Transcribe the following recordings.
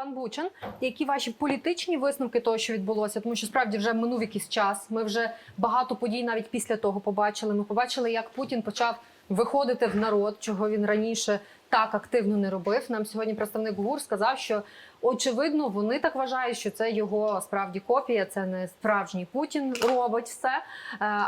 Пан Бучин, які ваші політичні висновки того, що відбулося, тому що справді вже минув якийсь час. Ми вже багато подій навіть після того побачили. Ми побачили, як Путін почав виходити в народ, чого він раніше так активно не робив. Нам сьогодні представник ГУР сказав, що очевидно вони так вважають, що це його справді копія, це не справжній Путін робить все. Е,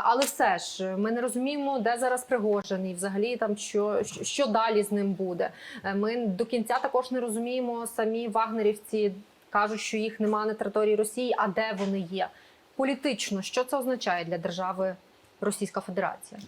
Але все ж ми не розуміємо, де зараз Пригожин і взагалі там що, що- далі з ним буде. Е, Ми до кінця також не розуміємо самі вагнерівці. Кажуть, що їх немає на території Росії, а де вони є політично. Що це означає для держави Російська Федерація?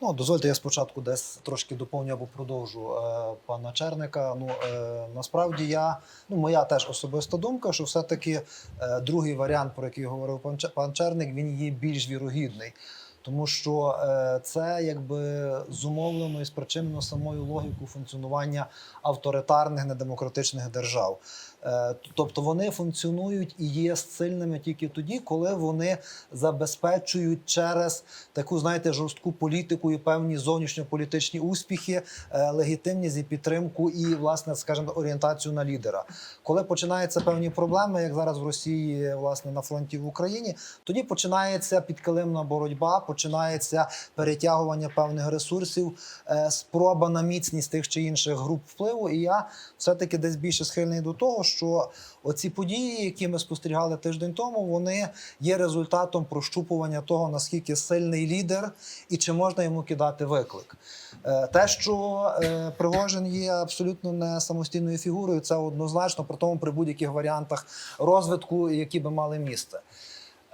Ну, дозвольте, я спочатку десь трошки доповню або продовжу е, пана Черника. Ну е, насправді я ну моя теж особиста думка, що все-таки е, другий варіант, про який говорив пан, Черник, він є більш вірогідний. Тому що е, це якби зумовлено і спричинено самою логікою функціонування авторитарних недемократичних держав. Е, тобто вони функціонують і є сильними тільки тоді, коли вони забезпечують через таку, знаєте, жорстку політику і певні зовнішньополітичні успіхи, е, легітимність і підтримку, і власне, скажімо, орієнтацію на лідера. Коли починаються певні проблеми, як зараз в Росії, власне, на фронті в Україні, тоді починається підкилимна боротьба, починається перетягування певних ресурсів, е, спроба на міцність тих чи інших груп впливу. І я все-таки десь більше схильний до того, що оці події, які ми спостерігали тиждень тому, вони є результатом прощупування того, наскільки сильний лідер і чи можна йому кидати виклик. Е, Те, що е, Пригожин є абсолютно не самостійною фігурою, це однозначно при тому при будь-яких варіантах розвитку, які би мали місце.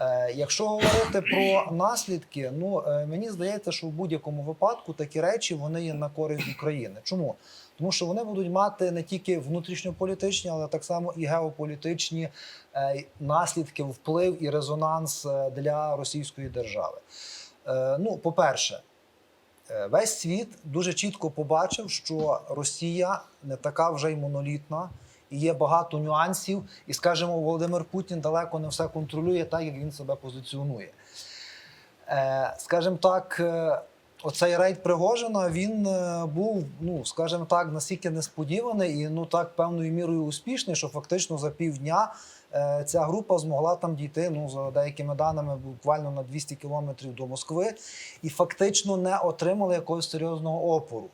Е, Якщо говорити про наслідки, ну е, мені здається, що в будь-якому випадку такі речі вони є на користь України. Чому? Тому що вони будуть мати не тільки внутрішньополітичні, але так само і геополітичні е, наслідки, вплив і резонанс для російської держави. Ну, по-перше, весь світ дуже чітко побачив, що Росія не така вже й монолітна. Є багато нюансів, і скажімо, Володимир Путін далеко не все контролює так, як він себе позиціонує. Е, скажімо так, е, оцей рейд Пригожина він е, був, ну скажімо так, настільки несподіваний і ну так певною мірою успішний, що фактично за півдня ця група змогла там дійти. Ну за деякими даними, буквально на 200 кілометрів до Москви, і фактично не отримали якогось серйозного опору.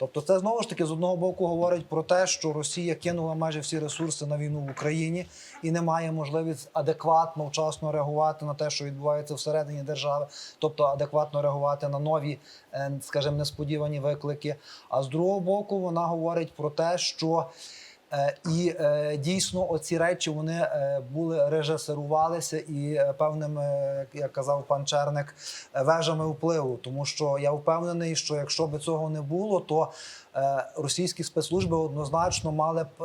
Тобто, це знову ж таки з одного боку говорить про те, що Росія кинула майже всі ресурси на війну в Україні і не має можливість адекватно вчасно реагувати на те, що відбувається всередині держави, тобто адекватно реагувати на нові, е, скажімо, несподівані виклики. А з другого боку, вона говорить про те, що і е, дійсно оці речі вони е, були режисерувалися і е, певними, як- казав пан Черник, е, вежами впливу. Тому що я впевнений, що якщо б цього не було, то е, російські спецслужби однозначно мали б.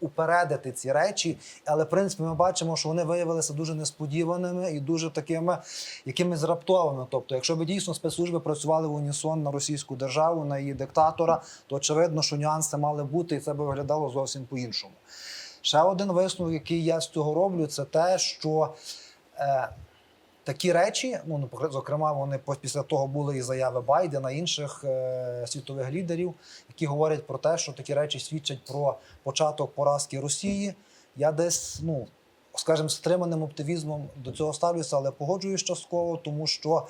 Упередити ці речі, але в принципі ми бачимо, що вони виявилися дуже несподіваними і дуже такими якимись раптовими. Тобто, якщо б дійсно спецслужби працювали в унісон на російську державу, на її диктатора, то очевидно, що нюанси мали бути, і це би виглядало зовсім по-іншому. Ще один висновок, який я з цього роблю, це те, що е, такі речі, ну зокрема, вони після того були і заяви Байдена, лідерів е, світових лідерів, які говорять про те, що такі речі свідчать про початок поразки Росії. Я десь, ну скажімо, стриманим оптимізмом до цього ставлюся, але погоджуюсь частково, тому що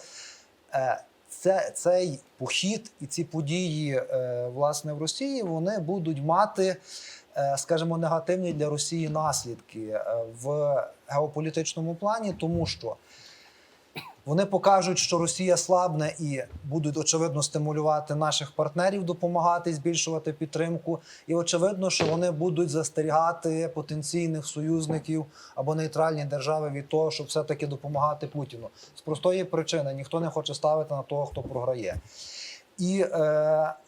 е, це, цей похід і ці події е, власне в Росії вони будуть мати, е, скажімо, негативні для Росії наслідки е, в геополітичному плані, тому що вони покажуть, що Росія слабне і будуть очевидно стимулювати наших партнерів допомагати збільшувати підтримку. І очевидно, що вони будуть застерігати потенційних союзників або нейтральні держави від того, щоб все-таки допомагати Путіну. З простої причини ніхто не хоче ставити на того, хто програє. І е,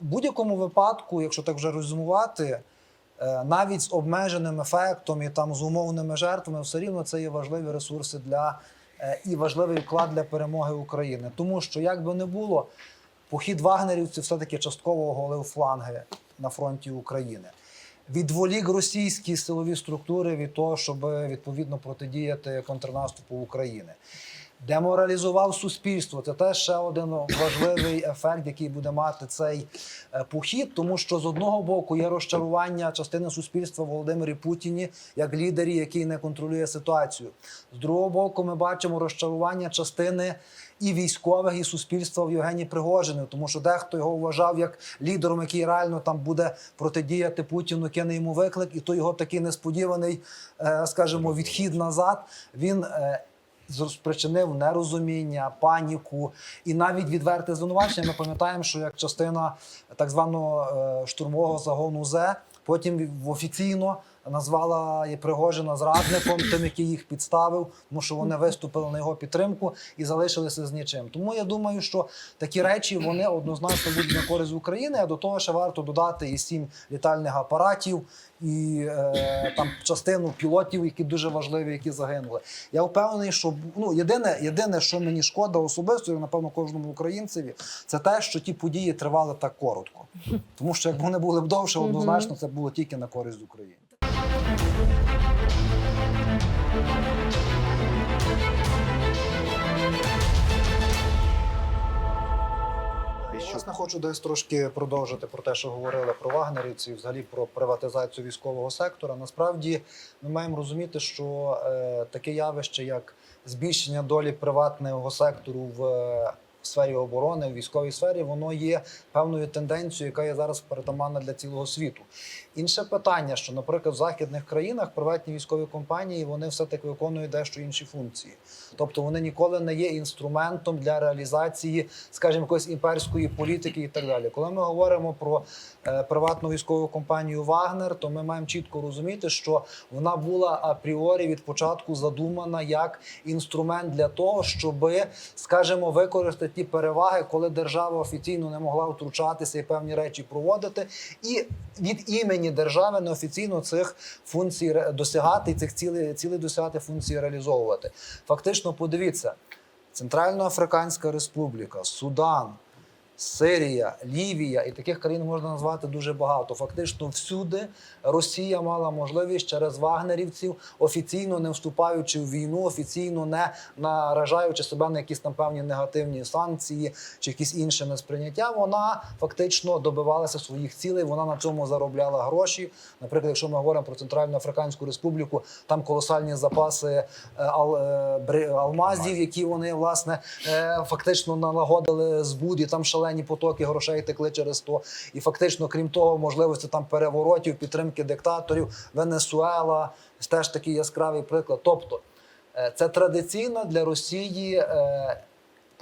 в будь-якому випадку, якщо так вже резюмувати, е, навіть з обмеженим ефектом і там з умовними жертвами, все рівно це є важливі ресурси для і важливий вклад для перемоги України. Тому що, як би не було, похід вагнерівців все-таки частково оголив фланги на фронті України. Відволік російські силові структури від того, щоб відповідно протидіяти контрнаступу України. Деморалізував суспільство. Це теж ще один важливий ефект, який буде мати цей е, похід, тому що з одного боку є розчарування частини суспільства Володимирі Путіні як лідері, який не контролює ситуацію. З другого боку, ми бачимо розчарування частини. І військових, і суспільства в Євгенії Пригожину, тому що дехто його вважав як лідером, який реально там буде протидіяти Путіну, кине йому виклик, і то його такий несподіваний, е, скажімо, відхід назад. Він е, спричинив нерозуміння, паніку і навіть відверте звинувачення. Ми пам'ятаємо, що як частина так званого е, штурмового загону ЗЕ потім в- офіційно назвала Пригожина зрадником, тим, який їх підставив, тому що вони виступили на його підтримку і залишилися з нічим. Тому я думаю, що такі речі вони однозначно будуть на користь України. А до того ще варто додати і сім літальних апаратів, і е, там частину пілотів, які дуже важливі, які загинули. Я впевнений, що ну єдине, єдине, що мені шкода особисто, і напевно кожному українцеві, це те, що ті події тривали так коротко. Тому що якби вони були б довше, однозначно це було тільки на користь України. Власне, хочу десь трошки продовжити про те, що говорили про вагнерівців, взагалі про приватизацію військового сектора. Насправді ми маємо розуміти, що е, таке явище, як збільшення долі приватного сектору в е, сфері оборони, в військовій сфері, воно є певною тенденцією, яка є зараз перетаманна для цілого світу. Інше питання, що, наприклад, в західних країнах приватні військові компанії вони все-таки виконують дещо інші функції. Тобто вони ніколи не є інструментом для реалізації, скажімо, якоїсь імперської політики і так далі. Коли ми говоримо про приватну військову компанію Вагнер, то ми маємо чітко розуміти, що вона була апріорі від початку задумана як інструмент для того, щоби, скажімо, використати ті переваги, коли держава офіційно не могла втручатися і певні речі проводити, і від імені держави неофіційно цих функцій досягати і цих цілей, цілей досягати функції реалізовувати. Фактично, подивіться, Центральноафриканська Республіка, Судан. Сирія, Лівія і таких країн можна назвати дуже багато. Фактично, всюди Росія мала можливість через вагнерівців, офіційно не вступаючи в війну, офіційно не наражаючи себе на якісь там певні негативні санкції чи якісь інше несприйняття. Вона фактично добивалася своїх цілей. Вона на цьому заробляла гроші. Наприклад, якщо ми говоримо про Центральну Африканську Республіку, там колосальні запаси е, е, бри- алмазів, які вони власне е, фактично налагодили збут, і там шалені потоки грошей текли через то. І фактично, крім того, можливості там переворотів, підтримки диктаторів, Венесуела теж такий яскравий приклад. Тобто, е, це традиційна для Росії.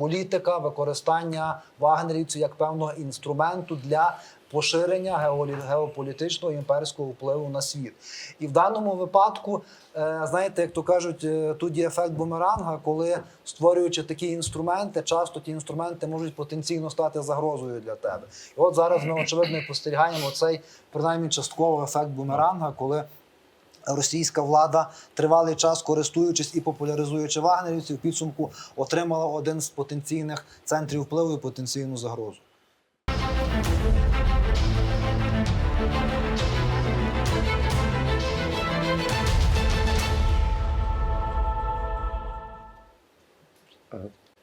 Політика використання вагнерівців як певного інструменту для поширення геополітичного імперського впливу на світ. І в даному випадку, е, знаєте, як то кажуть, е, тут є ефект бумеранга, коли створюючи такі інструменти, часто ті інструменти можуть потенційно стати загрозою для тебе. І от зараз ми очевидно спостерігаємо цей принаймні частково ефект бумеранга, коли. Російська влада тривалий час, користуючись і популяризуючи вагнерівців, підсумку отримала один з потенційних центрів впливу і потенційну загрозу.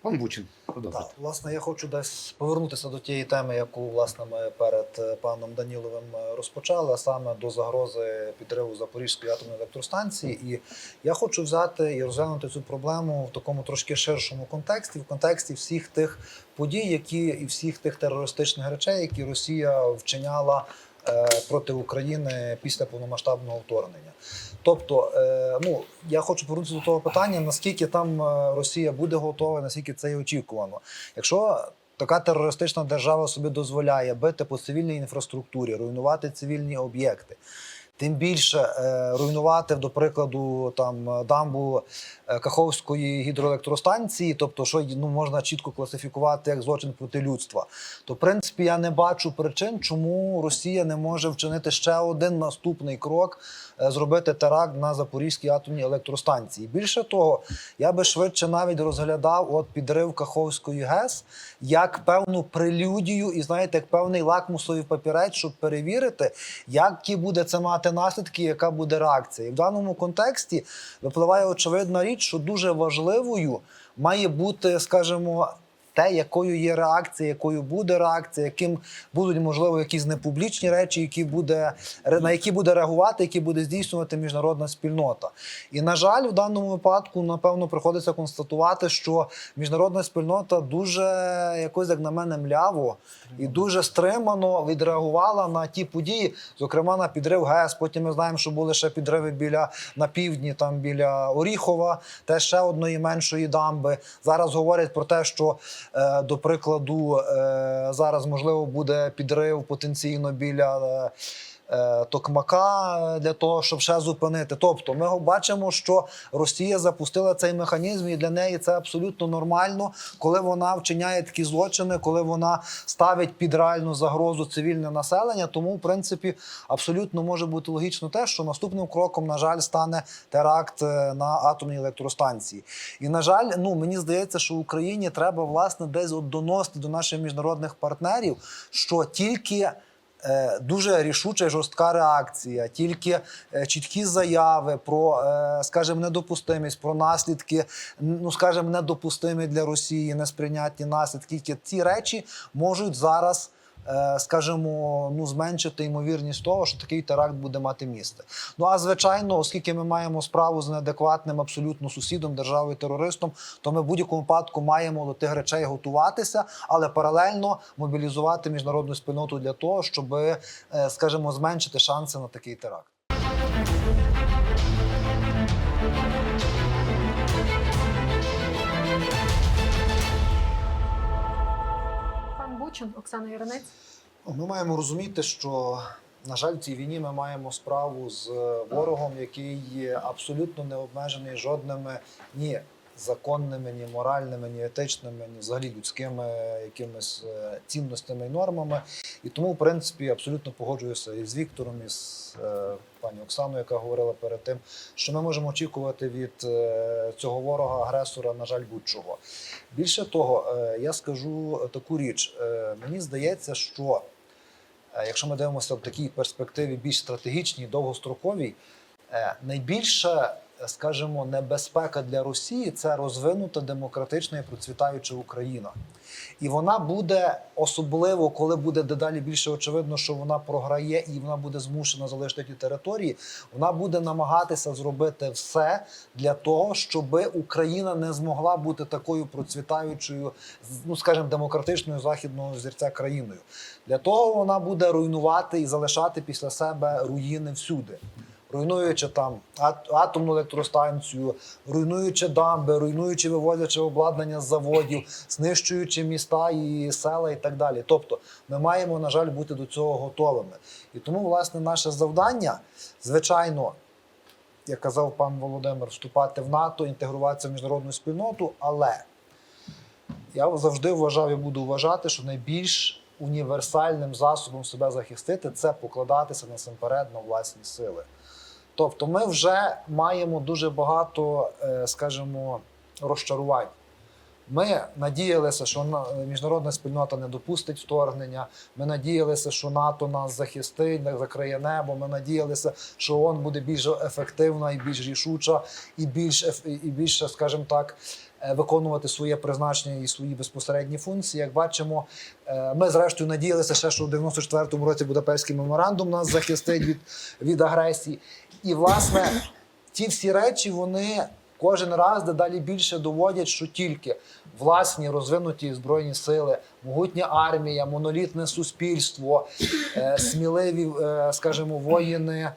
Пан Бучин. Так, власне, я хочу десь повернутися до тієї теми, яку власне ми перед е, паном Даніловим е, розпочали, а саме до загрози підриву Запорізької атомної електростанції. І я хочу взяти і розглянути цю проблему в такому трошки ширшому контексті, в контексті всіх тих подій, які і всіх тих терористичних речей, які Росія вчиняла е, проти України після повномасштабного вторгнення. Тобто, е, ну я хочу повернутися до того питання, наскільки там е, Росія буде готова, наскільки це і очікувано. Якщо така терористична держава собі дозволяє бити по цивільній інфраструктурі, руйнувати цивільні об'єкти. Тим більше е, руйнувати, до прикладу, там дамбу Каховської гідроелектростанції, тобто, що ну можна чітко класифікувати як злочин проти людства, то в принципі я не бачу причин, чому Росія не може вчинити ще один наступний крок, зробити теракт на Запорізькій атомній електростанції. Більше того, я би швидше навіть розглядав от підрив Каховської ГЕС як певну прелюдію і знаєте, як певний лакмусовий папірець, щоб перевірити, які буде це мати наслідки, яка буде реакція. І в даному контексті випливає очевидна річ, що дуже важливою має бути, скажімо, те, якою є реакція, якою буде реакція, яким будуть можливо якісь непублічні речі, які буде на які буде реагувати, які буде здійснювати міжнародна спільнота. І на жаль, в даному випадку, напевно, приходиться констатувати, що міжнародна спільнота дуже якось, як на мене, мляво і дуже стримано відреагувала на ті події, зокрема на підрив ГЕС. Потім ми знаємо, що були ще підриви біля на півдні, там біля Оріхова, теж ще одної меншої дамби. Зараз говорять про те, що до прикладу е, зараз можливо буде підрив потенційно біля. Е, Токмака для того, щоб ще зупинити. Тобто, ми бачимо, що Росія запустила цей механізм, і для неї це абсолютно нормально, коли вона вчиняє такі злочини, коли вона ставить під реальну загрозу цивільне населення. Тому, в принципі, абсолютно може бути логічно те, що наступним кроком, на жаль, стане теракт е, на атомній електростанції. І на жаль, ну мені здається, що Україні треба власне десь от доносити до наших міжнародних партнерів, що тільки дуже рішуча і жорстка реакція, тільки е, чіткі заяви про, е, скажімо, недопустимість, про наслідки, ну скажімо, недопустимі для Росії, несприйнятні наслідки. Тільки ці речі можуть зараз. Е, Скажімо, ну зменшити ймовірність того, що такий теракт буде мати місце. Ну а звичайно, оскільки ми маємо справу з неадекватним абсолютно сусідом, державою терористом, то ми в будь-якому випадку маємо до тих речей готуватися, але паралельно мобілізувати міжнародну спільноту для того, щоб, е, скажімо, зменшити шанси на такий теракт. Пан Оксана Яринець. Ми маємо розуміти, що на жаль, в цій війні ми маємо справу з ворогом, який є абсолютно не обмежений жодними ні законними, ні моральними, ні етичними, ні взагалі людськими якимись е, цінностями і нормами. І тому, в принципі, абсолютно погоджуюся і з Віктором, і з е, пані Оксаною, яка говорила перед тим, що ми можемо очікувати від е, цього ворога агресора, на жаль, будь-чого. Більше того, я скажу таку річ. Мені здається, що якщо ми дивимося в такій перспективі більш стратегічній, довгостроковій, е, найбільша, е, скажімо, небезпека для Росії це розвинута демократична і процвітаюча Україна. І вона буде особливо, коли буде дедалі більше очевидно, що вона програє і вона буде змушена залишити ті території. Вона буде намагатися зробити все для того, щоб Україна не змогла бути такою процвітаючою, ну скажімо, демократичною західного зірця країною. Для того вона буде руйнувати і залишати після себе руїни всюди. Руйнуючи там атомну електростанцію, руйнуючи дамби, руйнуючи вивозячи обладнання з заводів, знищуючи міста і села і так далі. Тобто ми маємо, на жаль, бути до цього готовими. І тому, власне, наше завдання, звичайно, як казав пан Володимир, вступати в НАТО, інтегруватися в міжнародну спільноту, але я завжди вважав і буду вважати, що найбільш універсальним засобом себе захистити це покладатися насамперед на власні сили. Тобто, ми вже маємо дуже багато, е, скажімо, розчарувань. Ми надіялися, що міжнародна спільнота не допустить вторгнення. Ми надіялися, що НАТО нас захистить, закриє небо. Ми надіялися, що ООН буде більш ефективна і більш рішуча, і більш і більше, скажімо так, е, виконувати своє призначення і свої безпосередні функції. Як бачимо, е, ми зрештою надіялися ще, що в 94-му році Будапештський меморандум нас захистить від, від агресії. І власне ті всі речі вони кожен раз дедалі більше доводять, що тільки власні розвинуті збройні сили, могутня армія, монолітне суспільство, е, сміливі, е, скажімо, воїни.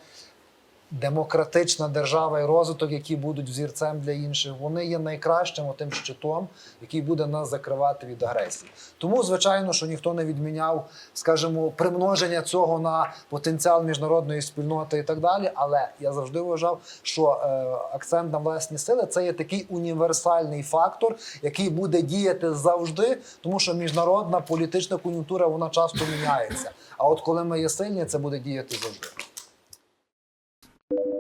Демократична держава і розвиток, які будуть взірцем для інших, вони є найкращим тим щитом, який буде нас закривати від агресії. Тому, звичайно, що ніхто не відміняв, скажімо, примноження цього на потенціал міжнародної спільноти і так далі. Але я завжди вважав, що е, акцент на власні сили це є такий універсальний фактор, який буде діяти завжди, тому що міжнародна політична кон'юнктура вона часто міняється. А от коли ми є сильні, це буде діяти завжди. Thank you.